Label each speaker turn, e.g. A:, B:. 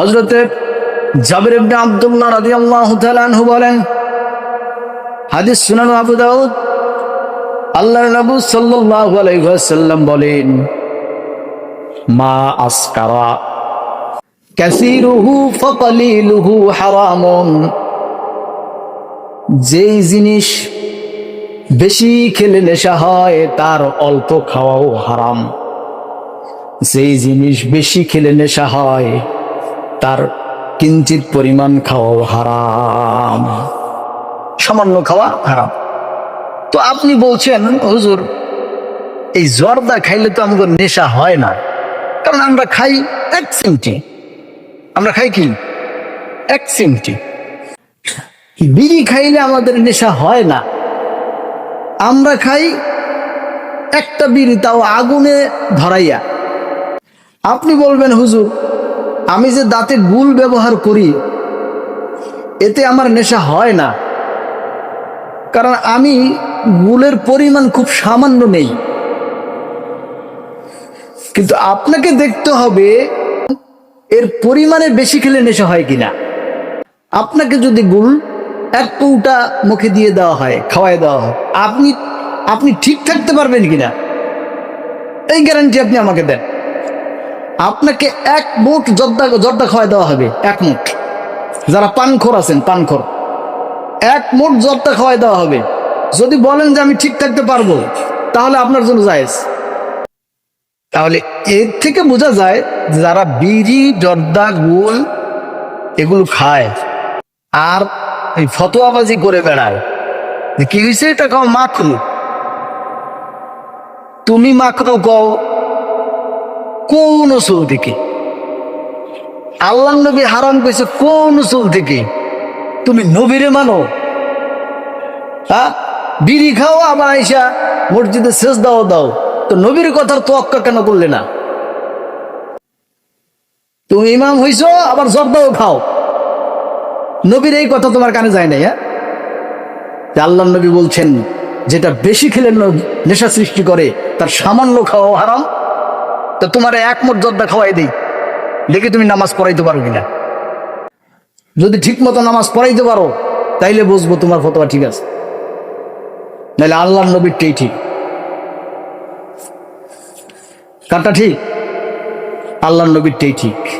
A: হজরতে জাবির ইবনে আব্দুল্লাহ রাদিয়াল্লাহু তাআলা আনহু বলেন, হাদিস সুনান আবু দাউদ, আল্লাহর নবী সাল্লাল্লাহু আলাইহি ওয়াসাল্লাম বলেন, মা আসকারা কাসীরুহু ফাকালিলুহু হারামুন। যেই জিনিস বেশি খেলে নেশা হয়, তার অল্প খাওয়াও হারাম। যেই জিনিস বেশি খেলে নেশা হয় তার কিঞ্চিত পরিমাণ খাওয়াও হারাম। সামান্য খাওয়া হারাম। তো আপনি বলছেন, হুজুর, এই জর্দা খাইলে তো আমাদের নেশা হয় না। কারণ আমরা খাই এক চিমটি। আমরা খাই কি? এক চিমটি। বিড়ি খাইলে আমাদের নেশা হয় না? আমরা খাই একটা বিড়ি তাও আগুনে ধরাইয়া। আপনি বলবেন, হুজুর আমি যে দাঁতে গুল ব্যবহার করি, এতে আমার নেশা হয় না। কারণ আমি গুলের পরিমাণ খুব সামান্য নেই। কিন্তু আপনাকে দেখতে হবে, এর পরিমাণে বেশি খেলে নেশা হয় কিনা। আপনাকে যদি গুল এক কৌটা মুখে দিয়ে দেওয়া হয় খাওয়াই দেওয়া হয়, আপনি আপনি ঠিক থাকতে পারবেন কিনা? এই গ্যারান্টি আপনি আমাকে দেন। আপনাকে এক মুঠ জর্দা জর্দা খাওয়াই দেওয়া হবে, এক মুঠ। যারা পানখোর আছেন, পানখোর। এক মুঠ জর্দা খাওয়াই দেওয়া হবে। যদি বলেন যে আমি ঠিক থাকতে পারব, তাহলে আপনার জন্য জায়েজ। তাহলে এর থেকে বোঝা যায় যারা বিড়ি, জর্দা গোল এগুলো খায় আর এই ফতোয়াবাজি করে বেড়ায় কি হয়েছে এটা কাও মাখরু তুমি মাখরু কও কোন উসুল থেকে আল্লাহ নবী হারাম করেছে কোন উসুল থেকে তুমি নবীরে মানো। হ্যাঁ? বিড়ি খাও, আবার আইসা মসজিদে শেষ দাও। দাও তো নবীর কথার তোয়াক্কা কেন করলে না? তুমি ইমাম হইছো, আবার জর্দাও খাও। নবীর এই কথা তোমার কানে যায় নাই হ্যাঁ? আল্লাহ নবী বলছেন, যেটা বেশি খেলে নেশা সৃষ্টি করে, তার সামান্য খাওয়া হারাম। তো তোমার এক জর্দা খাওয়াই দিই। দেখি তুমি নামাজ পড়াইতে পারো কিনা। যদি ঠিক মতো নামাজ পড়াইতে পারো, তাইলে বুঝব তোমার ফতোয়া ঠিক আছে। নাহলে আল্লাহর নবীরটাই ঠিক। কারটা ঠিক? আল্লাহর নবীরটাই ঠিক।